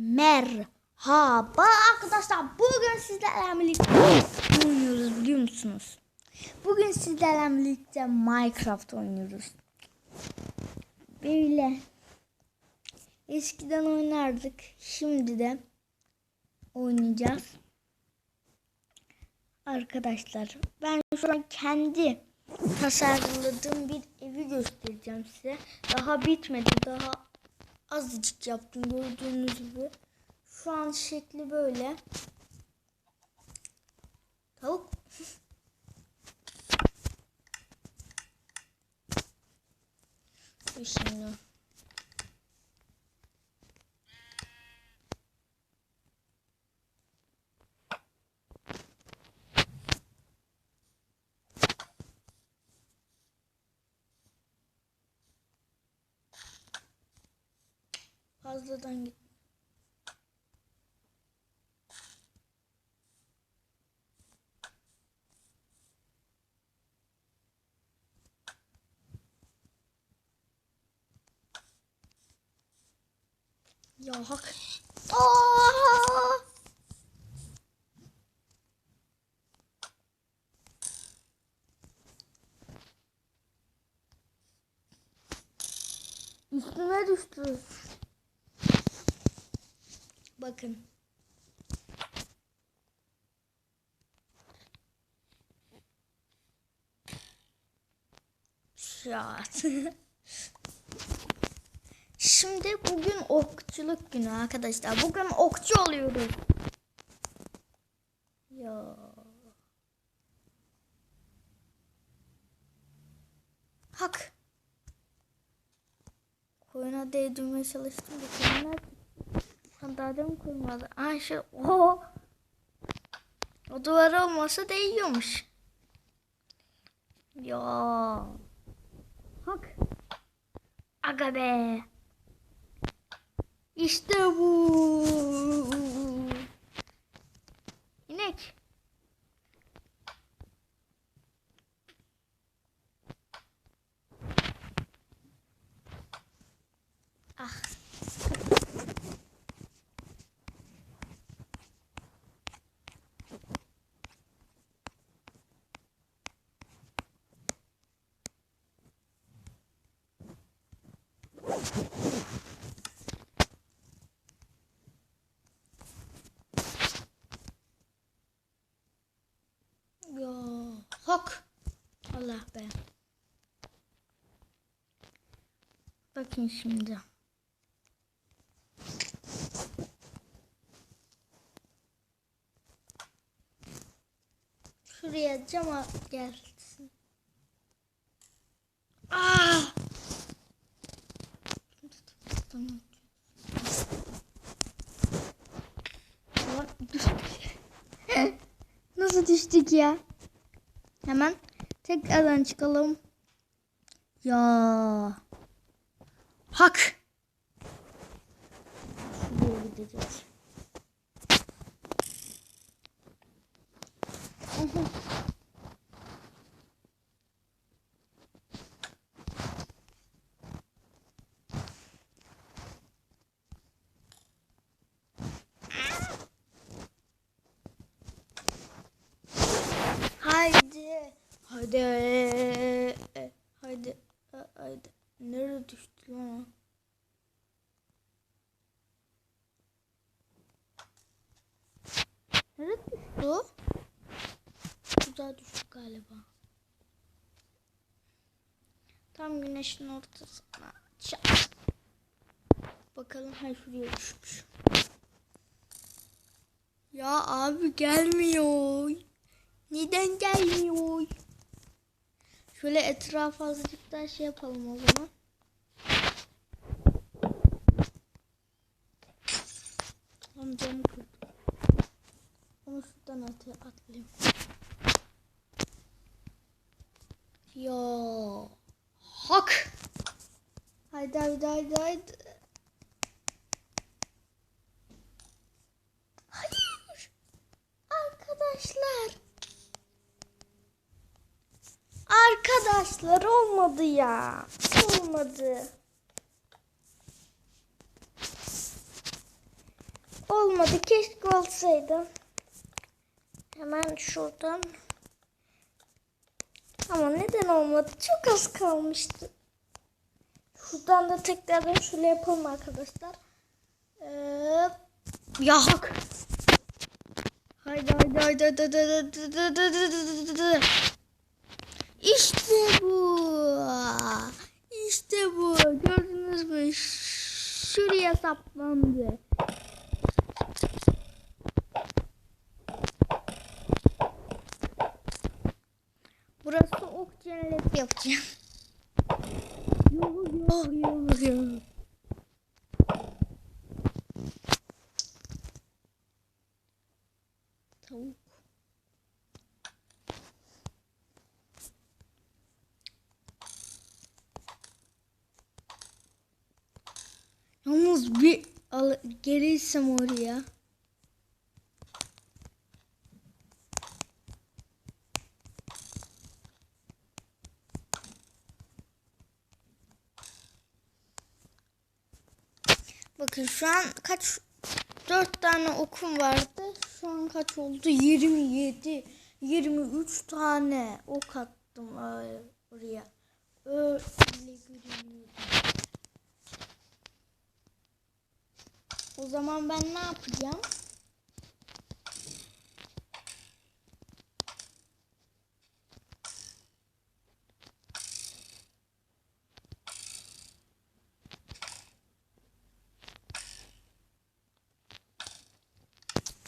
Merhaba arkadaşlar. Bugün sizlerle birlikte oynuyoruz biliyor musunuz? Bugün sizlerle birlikte Minecraft oynuyoruz. Böyle eskiden oynardık. Şimdi de oynayacağız. Arkadaşlar ben şu an kendi tasarladığım bir evi göstereceğim size. Daha bitmedi. Daha azıcık yaptım gördüğünüz gibi. Şu an şekli böyle. Tavuk. Şimdi. Fazladan git. Ya hak. Aa! Üstüme düştü. Bakın. Şat. Şimdi bugün okçuluk günü arkadaşlar. Bugün okçu oluyoruz. Ya. Hak. Koyuna değdirmeye çalıştım koyunlar daha demin koymadı. Ay şu o. O duvar olmasa değiyormuş. Ya. Hak. Aga be. İşte bu. İnek. Ah. Ya hak. Allah be. Bakın şimdi. Şuraya cama gelsin. Ah! Lan düştük. Nasıl düştük ya? Hemen tekrardan çıkalım. Ya. Hak. Şuraya gideceğiz. Aha. Haydi. Haydi. Haydi. Haydi. Nereye düştü lan? o? Nereye düştü o? Güzel düştü galiba. Tam güneşin ortasına. Çat. Bakalım ha şuraya düşmüş. Ya abi gelmiyor. Neden gelmiyor? Şöyle etrafa azıcık daha şey yapalım o zaman. Tam camı kırdım. Onu şuradan at atlayayım. Ya hak. Haydi haydi haydi haydi. Hayır. Arkadaşlar. Arkadaşlar olmadı ya. Olmadı. olmadı. Keşke olsaydı. Hemen şuradan. Ama neden olmadı? Çok az kalmıştı. Şuradan da tekrardan şöyle yapalım arkadaşlar. Ee, ya hak. Haydi haydi haydi haydi haydi haydi haydi haydi haydi haydi. İşte bu. İşte bu. Gördünüz mü? Şuraya saplandı. Burası ok cenneti yapacağım. Yok yok yok yok. Tavuk. Yalnız bir al gelirsem oraya. Bakın şu an kaç dört tane okum vardı. Şu an kaç oldu? 27 23 tane ok attım öyle oraya. Öyle görünüyor. O zaman ben ne yapacağım?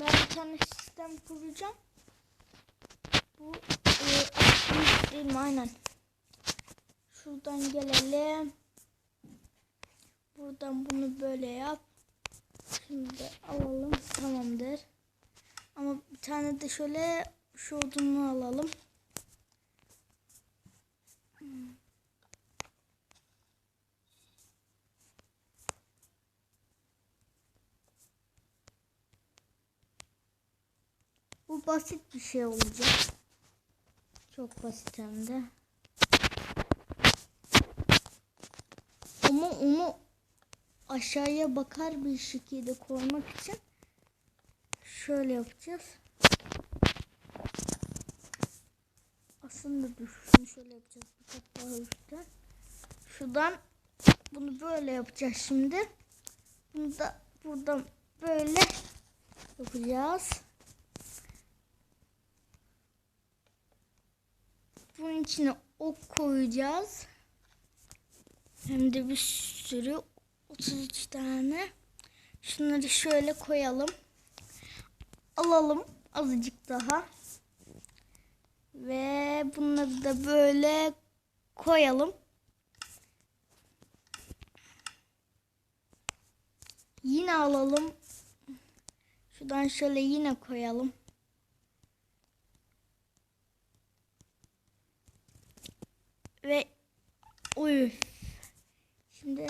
Ben bir tane sistem kuracağım. Bu e, değil mi? Aynen. Şuradan gelelim. Buradan bunu böyle yap. Şimdi alalım. Tamamdır. Ama bir tane de şöyle şu odunu alalım. Basit bir şey olacak. Çok basit hem de. Ama onu aşağıya bakar bir şekilde koymak için şöyle yapacağız. Aslında dur şöyle yapacağız. Bir kat daha üstten. Şuradan bunu böyle yapacağız şimdi. Bunu da buradan böyle yapacağız. Bunun içine ok koyacağız. Hem de bir sürü 33 tane. Şunları şöyle koyalım. Alalım azıcık daha. Ve bunları da böyle koyalım. Yine alalım. Şuradan şöyle yine koyalım. Ve uy. Şimdi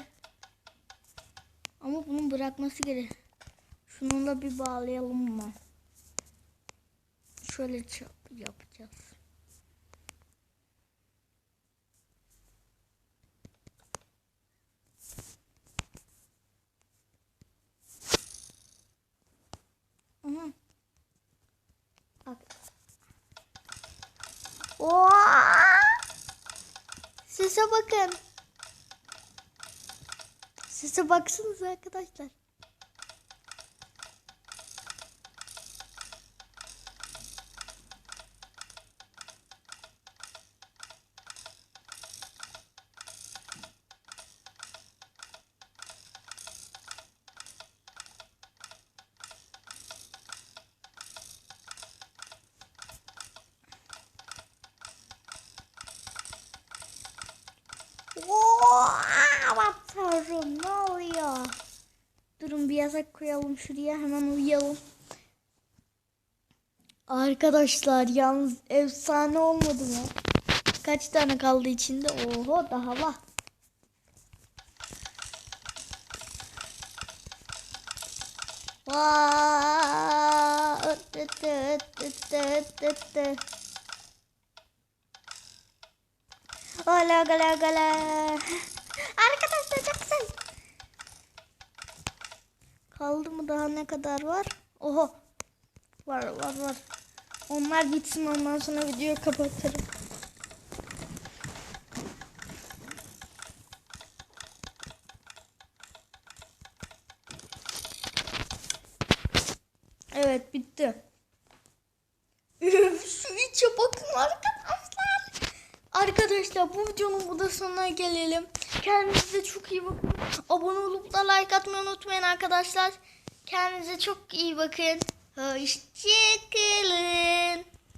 ama bunun bırakması gerek. Şununla bir bağlayalım mı? Şöyle yapacağız. Sese baksanız arkadaşlar. Aman tanrım Yasak koyalım şuraya hemen uyuyalım. Arkadaşlar yalnız efsane olmadı mı? Kaç tane kaldı içinde? Oho daha var. Ola gala gala. Arkadaşlar çok güzel. Kaldı mı daha ne kadar var? Oho. Var var var. Onlar bitsin ondan sonra videoyu kapatırım. Evet bitti. Üf, şu içe bakın arkadaşlar. Arkadaşlar bu videonun burada sonuna gelelim. Kendinize çok iyi bakın. Abone olup da like atmayı unutmayın arkadaşlar. Kendinize çok iyi bakın. Hoşçakalın.